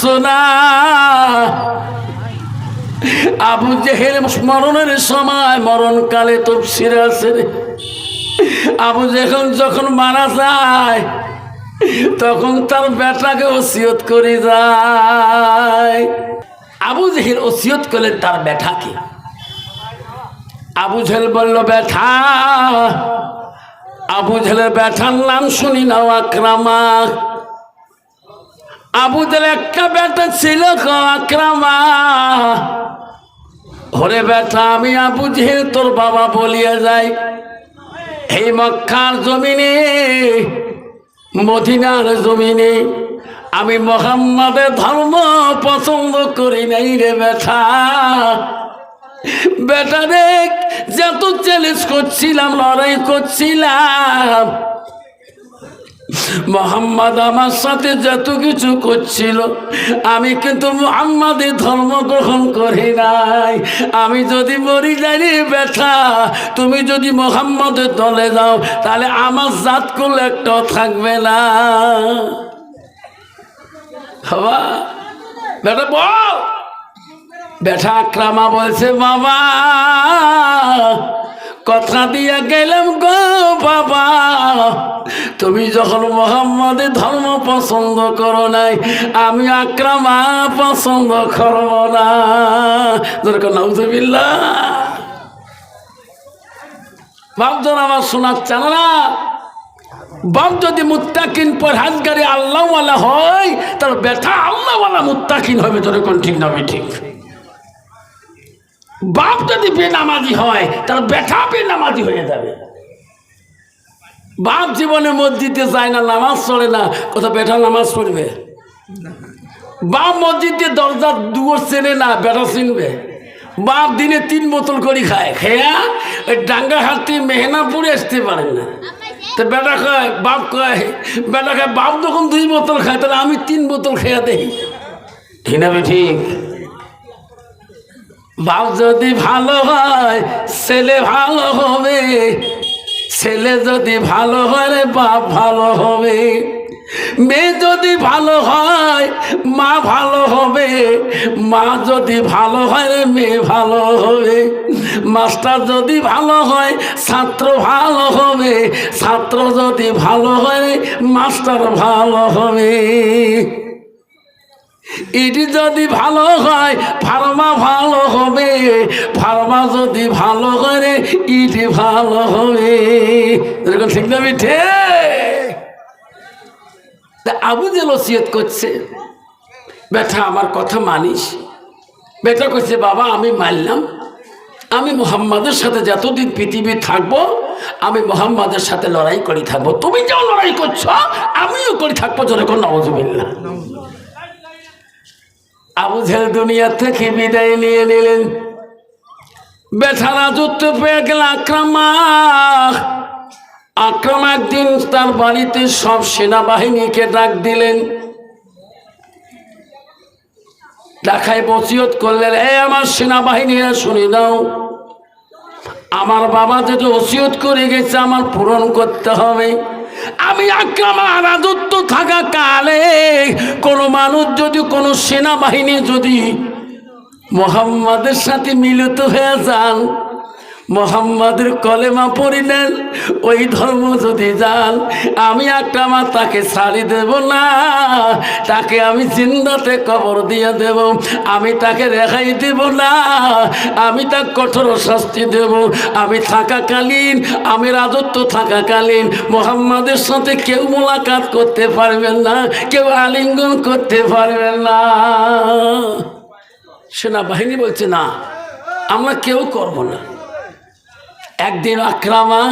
সোনা আবু জেহেল মরণের সময়, মরণকালে তফসির আছে আবু জেহেল যখন মারা যায়, তখন তার বেটাকে ওসিয়ত করে যায়। আবু জেহেল ওসিয়ত করলেন তার বেটাকে। আবু জেহেল বলল, বেটা, আবু জেহেলের বেটার নাম শুনি নাও, আক্রামা। আবু জেহেল একটা বেটা ছিল আক্রামা। ওরে বেটা, আমি আবু জেহেল তোর বাবা বলিয়া যাই। এই মক্কার জমিনে, মদিনার জমিনে আমি মোহাম্মদের ধর্ম পছন্দ করি নাই রে বেটা। বেটা রে যত চ্যালেঞ্জ করছিলাম, লড়াই করছিলাম মোহাম্মদ আমার সাথে যত কিছু করছিল, আমি কিন্তু মোহাম্মদের ধর্ম গ্রহণ করি নাই। আমি যদি মরি রে ব্যথা তুমি যদি মোহাম্মদের দলে যাও, তাহলে আমার জাত করলে একটাও থাকবে না। হবা বেটা, বল। বেটা, আক্রামা বলছে, বাবা কথা দিয়া গেলাম গো বাবা। তুমি যখন মোহাম্মদের ধর্ম পছন্দ করো নাই, আমি আক্রামা পছন্দ করব না। দরকার নাউজবিল্লা বাপজন আমার শোনাচ্ছে না বাপ যদি মুত্তাকিন পরহাজগারি আল্লাহওয়ালা হয়, তার ব্যথা আল্লাহওয়ালা মুত্তাকিন হবে তোর কোন ঠিক না ঠিক। বাপ যদি বেনামাজি হয়, তার ব্যথা বেনামাজি হয়ে যাবে। বাপ জীবনে মসজিদে যায় না, নামাজ পড়ে না কোথাও বেটা নামাজ পড়বে। বাপ মসজিদে দরজা দুয়ার চেনে না, বেটা চিনবে। বাপ দিনে তিন বোতল করে খায়। খেয়া, ওই ডাঙ্গা হাতে মেহনাপুরে আসতে পারে না। তো বেটা কয়, বাপ কয়, বেটা খায় বাপ যখন দুই বোতল খায়, তাহলে আমি তিন বোতল খেয়া দেই ঠিক না ঠিক? বাপ যদি ভালো হয়, ছেলে ভালো হবে। ছেলে যদি ভালো হয় বাপ ভালো হবে। মেয়ে যদি ভালো হয়, মা ভালো হবে। মা যদি ভালো হয় মেয়ে ভালো হবে। মাস্টার যদি ভালো হয়, ছাত্র ভালো হবে। ছাত্র যদি ভালো হয় মাস্টার ভালো হবে। এটি যদি ভালো হয়, ফার্মা ভালো হবে। ফার্মা যদি ভালো করে, ইটি ভালো হবে। এরকম ঠিক না মিঠে? আবু যে লসিয়ত করছে, বেটা, আমার কথা মানিস। বেটা করছে বাবা, আমি মানলাম। আমি মোহাম্মদের সাথে যতদিন পৃথিবী থাকব, আমি মোহাম্মদের সাথে লড়াই করি থাকব। তুমি যেও লড়াই করছ, আমিও করি থাকব যেরকম নওয়াজবিল্লা আবু জেল দুনিয়া থেকে বিদায় নিয়ে নিলেন। বেঠা রাজত্ব পেয়ে গেল আক্রামা। আক্রম একদিন তার বাড়িতে সব সেনাবাহিনীকে ডাক দিলেন। ডাকায় বসিয়ত করলেন, এ আমার সেনাবাহিনীরা, শুনে দাও আমার বাবা যেটা ওসিয়ত করে গেছে, আমার পূরণ করতে হবে। আমি আক্রামা রাজত্ব থাকা কালে কোনো মানুষ যদি, কোনো সেনাবাহিনী যদি মোহাম্মদের সাথে মিলিত হয়ে যান মোহাম্মদের কলেমা পড়িলেন ওই ধর্ম যদি যান, আমি আক্রামা তাকে ছাড়ি দেব না, তাকে আমি জিন্দাতে কবর দিয়ে দেব, আমি তাকে রেখাই দেব না, আমি তাকে কঠোর শাস্তি দেব, আমি থাকাকালীন, আমি রাজত্ব থাকাকালীন, মোহাম্মদের সাথে কেউ মোলাকাত করতে পারবেন না, কেউ আলিঙ্গন করতে পারবেন না। সেনাবাহিনী বলছে, না, আমরা কেউ করব না। একদিন আক্রামা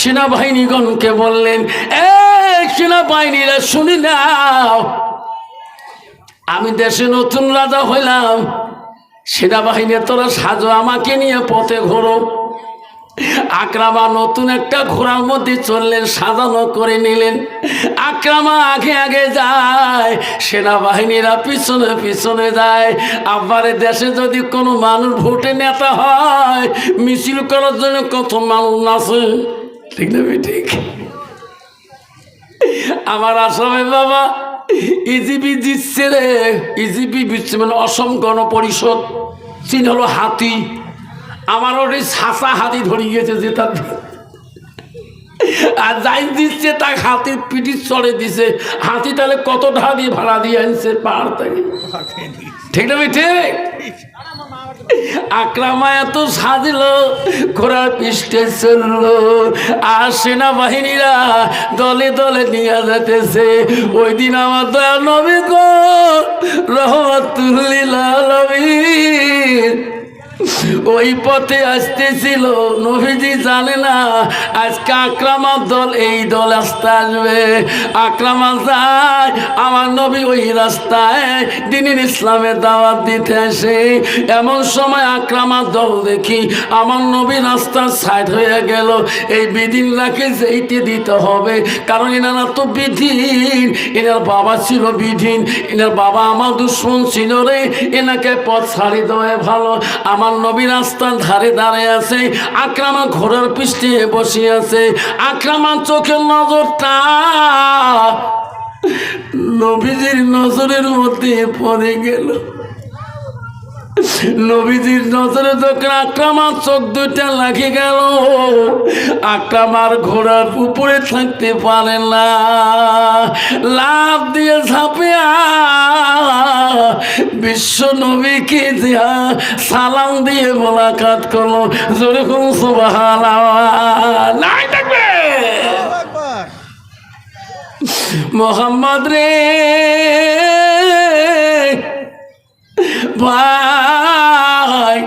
সেনাবাহিনীগণকে বললেন, এ সেনাবাহিনীরা শুনি নাও, আমি দেশে নতুন রাজা হইলাম সেনাবাহিনী তোরা সাজো আমাকে নিয়ে পথে ঘোরো। আক্রামা নতুন একটা ঘোড়ার মধ্যে চললেন, সাজানো করে নিলেন। আক্রামা আগে আগে যায়, সেনাবাহিনীরা পিছনে পিছনে যায়। আবারে দেশে যদি কোনো মানুষ ভোটে নেতা হয়, মিছিল করার জন্য কত মানুষ নাচে ঠিক না ঠিক আমার আসামে বাবা ইজিপি দিচ্ছে রে। ইজিপি দিচ্ছে মানে অসম গণ পরিষদ চীন হলো হাতি। আমার ওই ছাঁচা হাতি ধরে গিয়েছে যে তার আর যাই দিচ্ছে তাকে হাতির পিঠি চড়ে দিছে। হাতি তাহলে কত টাকা দিয়ে ভাড়া দিয়ে আনছে পাহাড় থেকে? ঠিক না ঠিক আক্রামা এত সাজল, ঘোড়ার পৃষ্ঠে চলল আর সেনাবাহিনীরা দলে দলে নিয়ে যেতেছে। ওই দিন আমার দয়া নবী গো, রহমতুল্লিল আলামিন। ওই পথে আসতেছিল, নবীজি জানে না, আজকে আক্রামার দল, এই দল আসতে আসবে। আক্রামা যায়, আমার নবী ওই রাস্তায় দিনের ইসলামের দাওয়াত দিতে আসে। এমন সময় আক্রামার দল দেখি, আমার নবী রাস্তার সাইড হয়ে গেল। এই বিধিনটাকে যেইতে দিতে হবে, কারণ এনারা তো বিধিন। এনার বাবা ছিল বিধিন, এনার বাবা আমার দুশ্মন ছিল রে, এনাকে পথ ছাড়ি দেওয়া ভালো। আমার নবী রাস্তার ধারে দাঁড়িয়ে আছে, আক্রামা ঘোড়ার পৃষ্ঠে বসে আছে। আক্রামা, চোখের নজরটা নবীজির নজরের মধ্যে পড়ে গেল। নবীজির নজরে যখন আক্রামার চোখ দুইটা লাগে গেল। আক্রামার ঘোড়ার উপরে থাকতে পারে না। লাভ দিয়ে ঝাঁপিয়া বিশ্ব নবীকে দিয়া সালাম দিয়ে মোলাকাত করল। যেরকম সুবাহ নাই থাকবে। মোহাম্মদ রে ভাই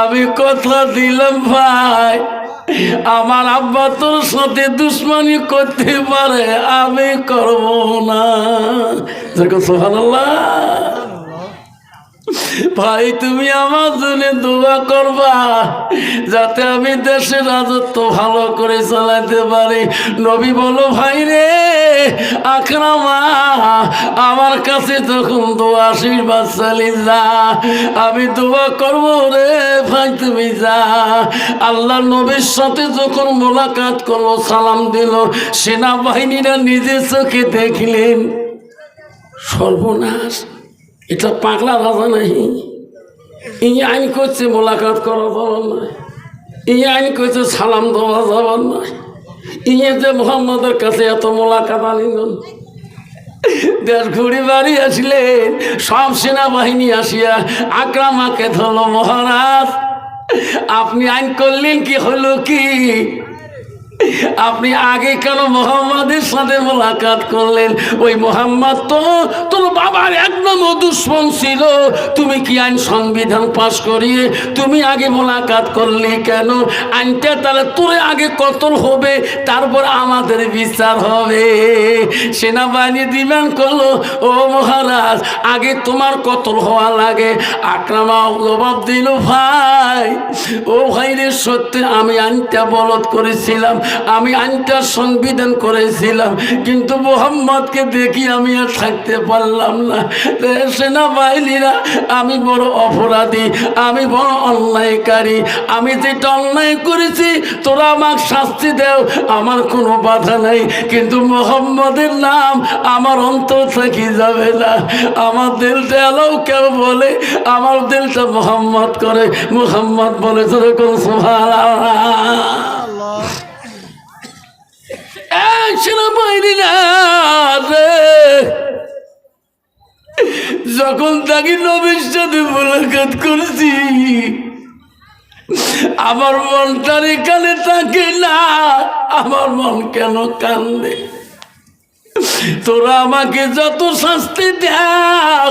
আমি কথা দিলাম ভাই। আমার আব্বা তোর সাথে দুশ্মনী করতে পারে, আমি করব না। সোহানাল্লাহ ভাই, তুমি আমার জন্য দোয়া করবা, যাতে আমি দেশের রাজত্ব ভালো করে চালাতে পারি। নবী বলো, ভাই রে। আমার কাছে তখন দোয়া আশীর্বাদ যা। আমি দোয়া করব রে তুমি যা। আল্লাহ নবীর সাথে যখন মোলাকাত করল, সালাম দিল, সেনাবাহিনীরা নিজের চোখে দেখলেন, সর্বনাশ, এটা পাগলা ভাষা নাই। এই আইন করছে মোলাকাত করা যাবার নয় এই আইন করছে সালাম দেওয়া যাবার নয় ইয়ে যে মোহাম্মদের কাছে এত মোলাকাত আনিলেন দেশ ঘুরি বাড়ি আসলেন সব সেনাবাহিনী আসিয়া আক্রামাকে ধরল মহারাজ। আপনি আইন করলেন কি হলো কি? আপনি আগে কেন মোহাম্মদের সাথে মোলাকাত করলেন? ওই মোহাম্মদ তো তোর বাবার একদম দুশ্মন ছিল। তুমি কি আইন সংবিধান পাশ করিয়ে তুমি আগে মোলাকাত করলে কেন? আইনটা তাহলে তোরে আগে কতল হবে? তারপর আমাদের বিচার হবে। সেনাবাহিনী ডিমান্ড করল, ও মহারাজ, আগে তোমার কতল হওয়া লাগে? আক্রামা জবাব দিল, ভাই, ও ভাই রে সত্যি আমি আইনটা বলদ করেছিলাম। আমি আইনটা সংবিধান করেছিলাম, কিন্তু মোহাম্মদকে দেখি আমি আর থাকতে পারলাম না। সেনাবাহিনীরা, আমি বড় অপরাধী, আমি বড় অন্যায়কারী, আমি যেটা অন্যায় করেছি, তোরা আমাকে শাস্তি দেও, আমার কোনো বাধা নাই। কিন্তু মোহাম্মদের নাম আমার অন্তর থাকি যাবে না। আমার দিলটা এলাও কেউ বলে, আমার দিলটা মোহাম্মদ করে। মোহাম্মদ বলে, তোর কোন রে যখন তাকে নবীর সাথে মোলাকাত করেছি, আমার মনটার এখানে থাকে না, আমার মন কেন কান্দে? তোরা আমাকে যত শাস্তি দেও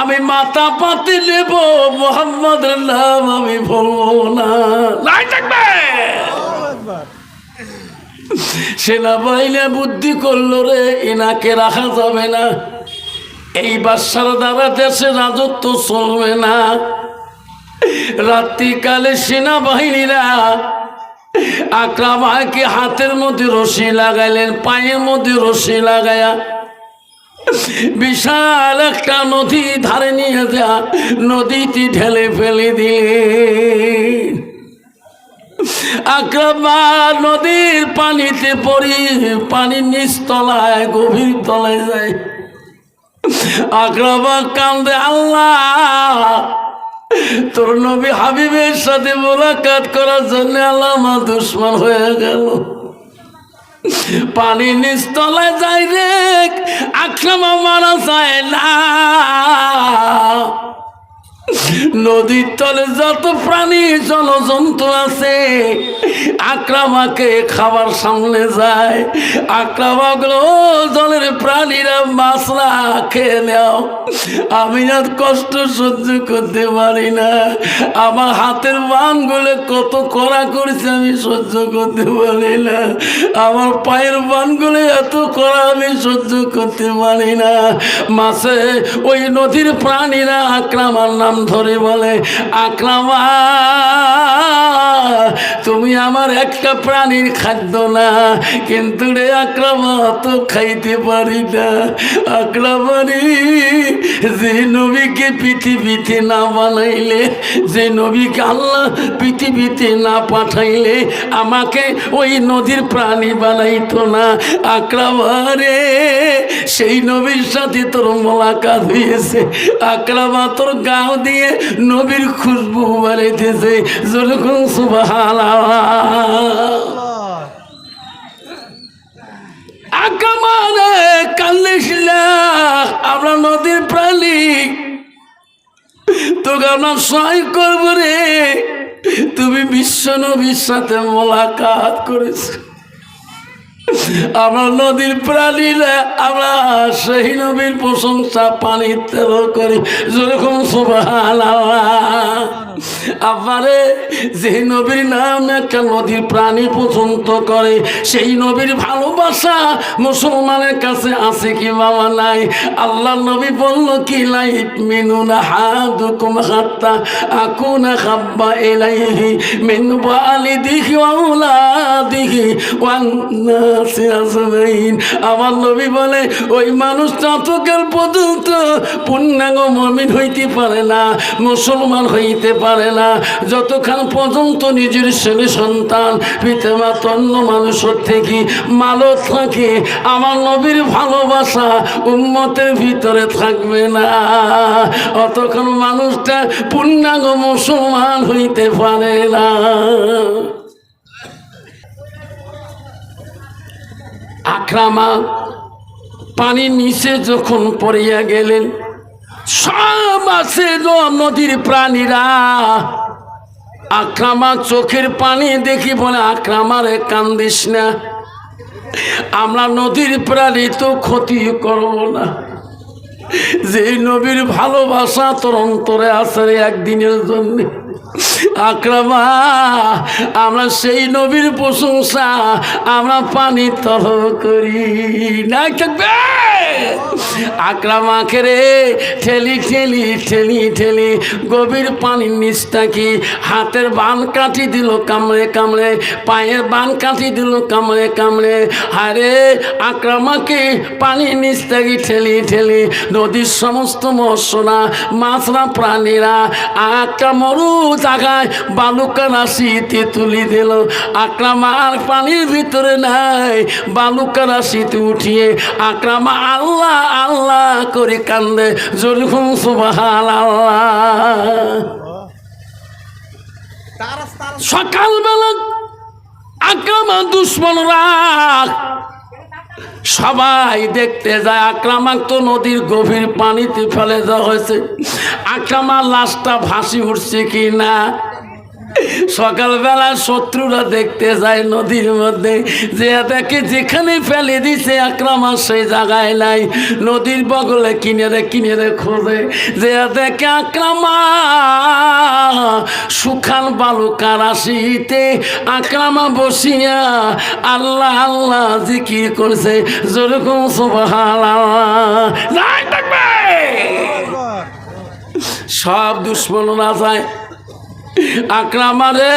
আমি মাথা পাতে নেব, মোহাম্মদের নাম আমি বলব না নাই থাকবে সেনাবাহিনী বুদ্ধি করল রে, এনাকে রাখা যাবে না। এই বাদশার দ্বারা দেশে রাজত্ব চলবে না। রাত্রিকালে সেনাবাহিনীরা আক্রামাকে হাতের মধ্যে রশি লাগাইলেন, পায়ের মধ্যে রশি লাগায়া। বিশাল একটা নদী ধারে নিয়ে যা, নদীটি ঢেলে ফেলে দিলেন। আক্রামা নদীর পানিতে পড়ি পানির নিচ তলায়, গভীর তলায় যায়। আক্রামা কান্দে আল্লাহ। তোর নবী হাবিবের সাথে মোলাকাত করার জন্য আল্লাহ আমার দুশ্মন হয়ে গেল। পানি নিস্তলায় যাই রে, আক্রমা মারা যায় না। নদীর তলে যত প্রাণী, জলজন্তু আছে আক্রামাকে খাবার সামনে যায়। আক্রামাগুলো জলের প্রাণীরা মাছরা খেয়ে নেও। আমি আর কষ্ট সহ্য করতে পারি না। আমার হাতের বানগুলো কত কড়া করেছে, আমি সহ্য করতে পারি না। আমার পায়ের বানগুলো এত কড়া, আমি সহ্য করতে পারি না। মাসে ওই নদীর প্রাণীরা আক্রামার নাম ধরে বলে আক্রামা তুমি আমার একটা প্রাণীর খাদ্য না। কিন্তু রে আক্রামা তো খাইতে পারি না। আক্রামারি যে নবীকে পৃথিবীতে না বানাইলে, যে নবীকে আল্লাহ পৃথিবীতে না পাঠাইলে, আমাকে ওই নদীর প্রাণী বানাইতো না। আক্রামারে সেই নবীর সাথে তোর মোলাকাত হয়েছে। আক্রামা তোর গাও দিয়ে নবীর খুশবু বাড়াইতেছে কান্দিস আমরা নদীর প্রাণী। তোকে আমরা সহায় করব রে। তুমি বিশ্ব নবীর সাথে মোলাকাত করেছ। আমরা নদীর প্রাণীরা আমরা সেই নবীর প্রশংসা পানি তেল করি। যেরকম সুবাহান আবারে যে নবীর নাম একটা নদীর প্রাণী করে, সেই নবীর ভালোবাসা মুসলমানের কাছে আছে কি বাবা নাই? আল্লাহ নবী বলল, কি লাই হাদুকুম হাত্তা আকুনা খাব্বা এলাইহি মিন ওয়া আওলাদিহি ওয়ান আমার নবী বলে, ওই মানুষ ততকাল পর্যন্ত পূর্ণাঙ্গ মমিন হইতে পারে না, মুসলমান হইতে পারে না। যতক্ষণ পর্যন্ত নিজের ছেলে সন্তান পিতামাতা অন্য মানুষের থেকে মালো থাকে, আমার নবীর ভালোবাসা উন্মতের ভিতরে থাকবে না। অতক্ষণ মানুষটা পূর্ণাঙ্গ মুসলমান হইতে পারে না। আক্রামা পানির নিচে যখন পড়িয়া গেলেন সব আছে নদীর প্রাণীরা। আক্রামা চোখের পানি দেখি বলে আক্রামারে কান্দিস না। আমরা নদীর প্রাণী তো ক্ষতি করব না। যে নবীর ভালোবাসা তোর অন্তরে আছে একদিনের জন্য। আক্রামা, আমরা সেই নবীর প্রশংসা, আমরা পানি তর করি। না থাকবে? আক্রামাকে রে ঠেলি ঠেলি ঠেলি ঠেলি গভীর পানির নিচটাকে হাতের বান কাটি দিল কামড়ে কামড়ে, পায়ের বান কাটি দিল কামড়ে কামড়ে। আরে আক্রামাকে পানির নিচটাকে ঠেলি ঠেলি, নদীর সমস্ত মৎস্যরা মাছরা, প্রাণীরা একটা মরু জায়গায় বালুকা রাশিতে তুলি দিল। আক্রামা আর পানির ভিতরে নাই। বালুকা রাশিতে উঠিয়ে আক্রামা আল্লাহ আল্লাহ করে কান্দে। জরুম সুবাহান আল্লাহ সকালবেলা আক্রামা দুশ্মনরা সবাই দেখতে যায় আক্রামাক তো নদীর গভীর পানিতে ফেলে দেওয়া হয়েছে। আক্রামার লাশটা ভাসি উঠছে কি না সকালবেলা শত্রুরা দেখতে যায় নদীর মধ্যে। যে দেখে যেখানে ফেলে দিছে আক্রামা সেই জায়গায় নাই। নদীর বগলে কিনেরে কিনেরে খোঁজে যে দেখে আক্রামা সুখান বালুকা রাশিতে আক্রামা বসিয়া আল্লাহ আল্লাহ জিকির করছে। যেরকম সুবহান নাই সব দুশ্মনরা যায়। আক্রামারে,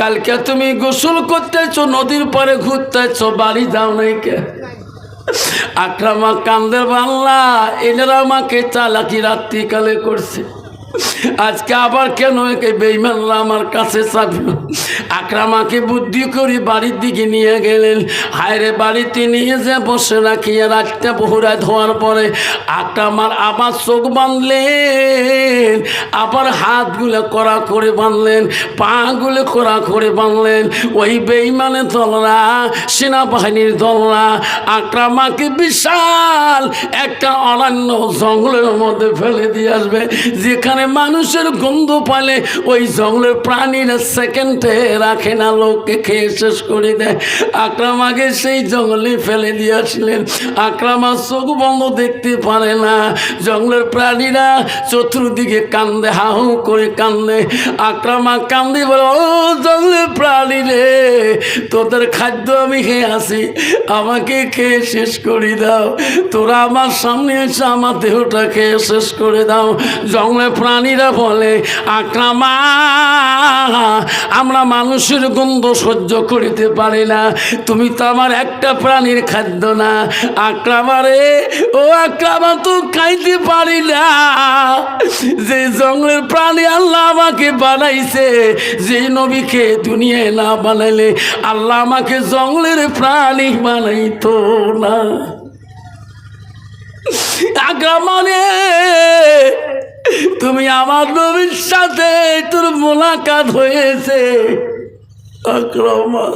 কালকে তুমি গোসল করতেছো, নদীর পরে ঘুরতেছ, বাড়ি যাও নাই কে? আক্রামা কান্দের বাংলা, এনারা আমাকে চালাকি রাত্রিকালে করছে। আজকে আবার কেন বেইমানরা আমার কাছে চাপিল আকরামাকে বুদ্ধি করে বাড়ির দিকে নিয়ে গেলেন। হায়রে, বাড়িতে নিয়ে যে বসে রাখিয়ে রাখতে বহুরায় ধোয়ার পরে আকরামার আবার চোখ বাঁধলেন, আবার হাতগুলো কড়া করে বাঁধলেন, পাগুলো কড়া করে বাঁধলেন। ওই বেইমানে দলরা, সেনাবাহিনীর দলরা, আকরামাকে বিশাল একটা অরণ্য জঙ্গলের মধ্যে ফেলে দিয়ে আসবে, যেখানে মানুষের গন্ধ পালে, ওই জঙ্গলের প্রাণীরা সেকেন্ডে রাখে না, লোককে খেয়ে শেষ করে দেয়। আকরামাকে সেই জঙ্গলে ফেলে দিয়ে আসলেন। আকরামা চোখ বন্ধ দেখতে পারে না। জঙ্গলের প্রাণীরা চতুর্দিকে কান্দে হাহু করে কান্দে। আক্রামা কান্দি বলে, ও জঙ্গলের প্রাণী রে, তোদের খাদ্য আমি খেয়ে আসি। আমাকে খেয়ে শেষ করে দাও। তোরা আমার সামনে এসে আমার দেহটা খেয়ে শেষ করে দাও। জঙ্গলের প্রাণীরা বলে, আক্রামা, আমরা মানুষের গন্ধ সহ্য করিতে পারি না। তুমি তো আমার একটা প্রাণীর খাদ্য না। আক্রামারে ও আক্রামা তো খাইতে পারি না। যে জঙ্গলের প্রাণী আল্লাহ আমাকে বানাইছে, যে নবীকে দুনিয়ায় না বানাইলে আল্লাহ আমাকে জঙ্গলের প্রাণী বানাইতো না। আক্রামানে তুমি আমার নবীর সাথে তোর মোলাকাত হয়েছে। আক্রমা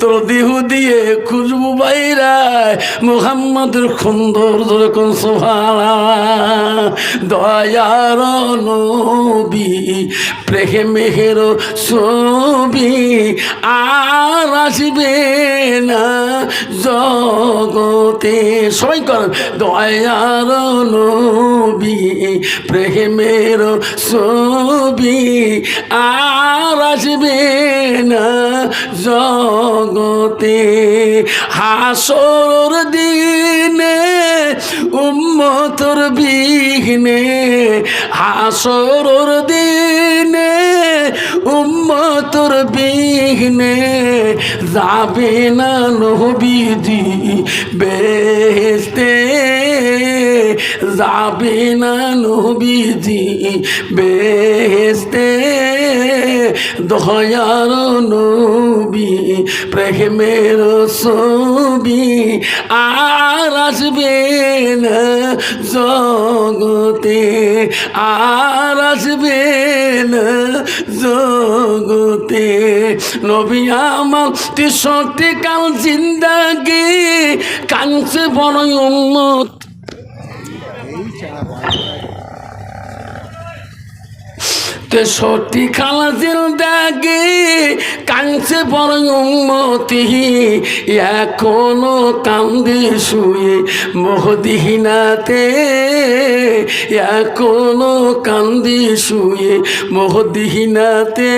তোর দেহ দিয়ে খুশবু বাইরায় মোহাম্মদের সুন্দর ধরে কোন সোভানা দয়ার নবী প্রেমের ছবি আর আসবে না জগতে। সবাই করেন, দয়ার নবী প্রেমের ছবি আর আসবে না জগতে। হাসর দিনে, উম্মতর বিঘ্নে হাসর দিনে উম্মতর বিঘ্নে যাবে না নবীজি বেহেস্তে যাবে না নবীজি বেহেস্তে দয়ার নবী, প্রেমের ছবি আর আসবে না জগতে, আর আসবে না জগতে। নবী আমার তেষট্টি কাল জিন্দাগি কাঞ্চে বড় তেষট্টি খালা জিন্দাগি কাঞ্চে বড় উন্মতি। এখনও কান্দি শুয়ে মোহদিহীনাতে। এখনও কান্দি শুয়ে মোহদিহীনাতে।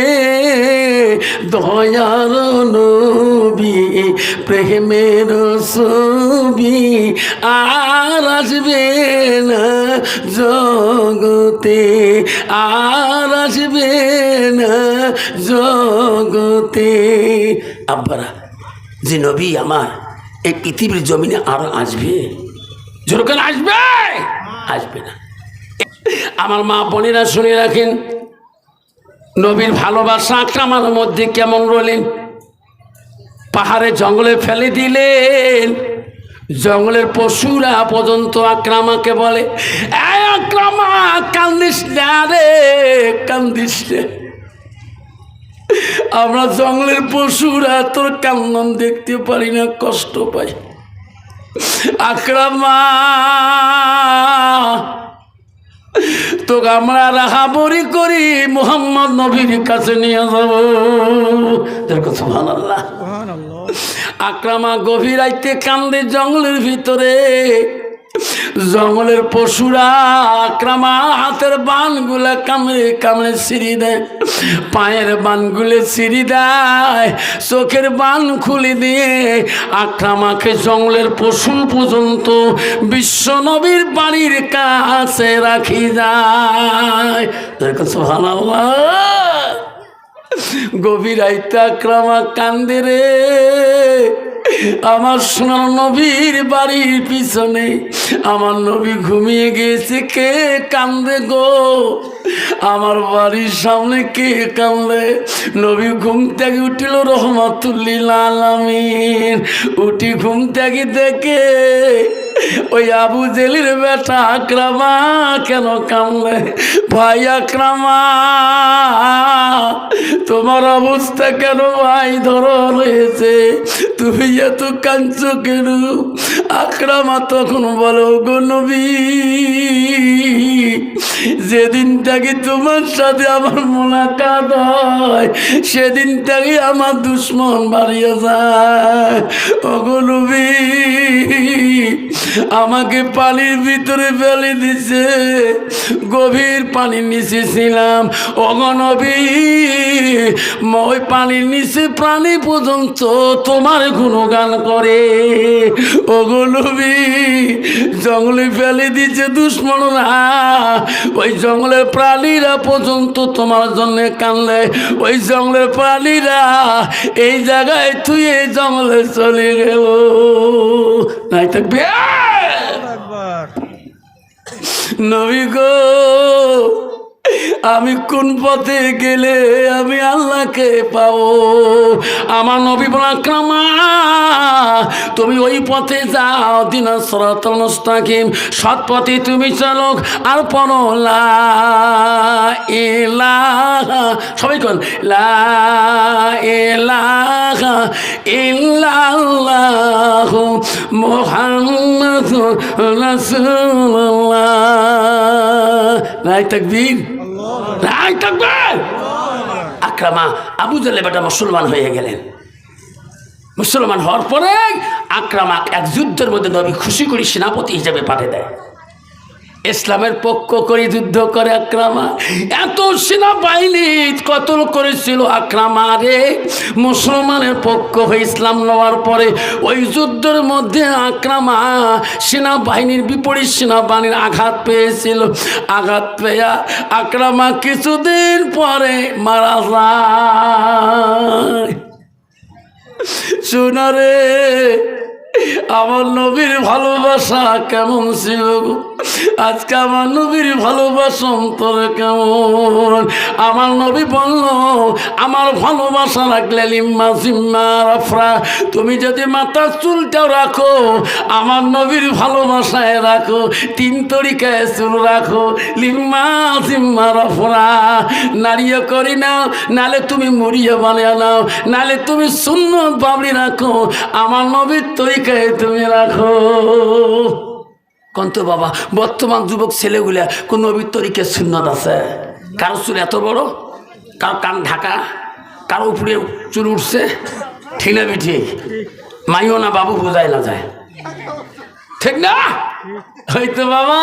দয়ার নবী, প্রেমের ছবি আর আসবে না জগতে। আর আসবে না জগতে। আব্বারা, যে নবী আমার, এই পৃথিবীর জমিনে আর আসবে? যেরকম আসবে? আসবে না। আমার মা বোনেরা শুনে রাখেন, নবীর ভালোবাসা আমার মধ্যে কেমন রলেন পাহাড়ে জঙ্গলে ফেলে দিলেন। জঙ্গলের পশুরা পর্যন্ত আক্রামাকে বলে, "এই আক্রামা কান্দিস না রে, কান্দিস আমরা জঙ্গলের পশুরা তোর কান্দন দেখতে পারি না, কষ্ট পাই। আক্রামা, তোকে আমরা রাহাবরি করি, মোহাম্মদ নবীর কাছে নিয়ে যাব। দেখো সুবহানাল্লাহ আক্রামা গভীর রাইতে কান্দে জঙ্গলের ভিতরে। জঙ্গলের পশুরা আক্রামা হাতের বানগুলা কামড়ে কামড়ে সিঁড়ি দেয়। পায়ের বানগুলো সিঁড়ি দেয়, চোখের বান খুলে দিয়ে। আক্রামাকে জঙ্গলের পশু পর্যন্ত বিশ্ব নবীর বাড়ির কাছে রাখি যায়। সুবহানাল্লাহ। গভীর আইতা ক্রমা কান্দে রে। আমার সোনার নবীর বাড়ির পিছনে আমার নবী ঘুমিয়ে গিয়েছে কে কান্দে গো? আমার বাড়ির সামনে কে কান্দে? নবী ঘুম থেকে উঠিল, রহমাতুল্লিল আলামিন। উঠি ঘুম থেকে দেখে ওই আবু জেলির বেটা আক্রামা কেন কামলে ভাই আক্রামা, তোমার অবস্থা কেন ভাই ধরো রয়েছে তুমি এত কাঞ্চ কেন? আক্রামা তখন বলো গো নবী যেদিন থেকে তোমার সাথে আমার মোলাকাত হয় সেদিন থেকে আমার দুশ্মন বাড়িয়ে যায়। অগনবী আমাকে পানির ভিতরে ফেলে দিছে, গভীর পানির নিচে ছিলাম। অগনবী ওই পানির নিচে প্রাণী পর্যন্ত তোমার গুণগান করে। ওগুলোবি জঙ্গলে ফেলে দিচ্ছে দুশ্মনরা। ওই জঙ্গলের প্রাণীরা পর্যন্ত তোমার জন্য কানলে ওই জঙ্গলের প্রাণীরা এই জায়গায় তুই এই জঙ্গলে চলে গেল। নাই থাকবে? নবী গো আমি কোন পথে গেলে আমি আল্লাহকে পাবো? আমার নবী বলা কামা তুমি ওই পথে যাও, দিন সরাতল মুস্তাকিম, সৎ পথে তুমি চালক আর পড়ো, লা সবাই কোন, লা ইলাহা ইল্লাল্লাহ মুহাম্মাদুর নাই তাকবীর আকরামা, আবু জালে বেটা মুসলমান হয়ে গেলেন। মুসলমান হওয়ার পরে আক্রামাক এক যুদ্ধের মধ্যে নবী খুশি করে সেনাপতি হিসেবে পাঠিয়ে দেয়। ইসলামের পক্ষ করে যুদ্ধ করে আক্রামা। এত সেনাবাহিনী কতল করেছিল আক্রামা রে। মুসলমানের পক্ষ হয়ে ইসলাম নেওয়ার পরে ওই যুদ্ধের মধ্যে আক্রামা সেনাবাহিনীর বিপরীত সেনাবাহিনীর আঘাত পেয়েছিল। আঘাত পেয়া আক্রামা কিছুদিন পরে মারা যায়। শোনারে আমার নবীর ভালোবাসা কেমন ছিল গো? আজকে আমার নবীর ভালোবাসা অন্তরে কেমন? আমার নবী বলল, আমার ভালোবাসা রাখলে লিম্মা জিম্মা রাফরা তুমি যদি মাথার চুলটাও রাখো, আমার নবীর ভালোবাসায় রাখো, তিন তরিকায় চুল রাখো, লিম্মা জিম্মা রফরা নারিয়ে করি নাও, নালে তুমি মুড়িয়ে বানিয়ে নাও, নালে তুমি শূন্য বাবলি রাখো। আমার নবীর তরিকায় তুমি রাখো? কন্ত বাবা, বর্তমান যুবক ছেলেগুলা কোন নবীর তরিকে সুন্নত আছে? কারও চুল এত বড়? কারও কান ঢাকা? কারও উপরে চুল উঠছে? ঠিক না বিঠি? মাইও না, বাবু বোঝায় না যায়। ঠিক না? হয়তো বাবা।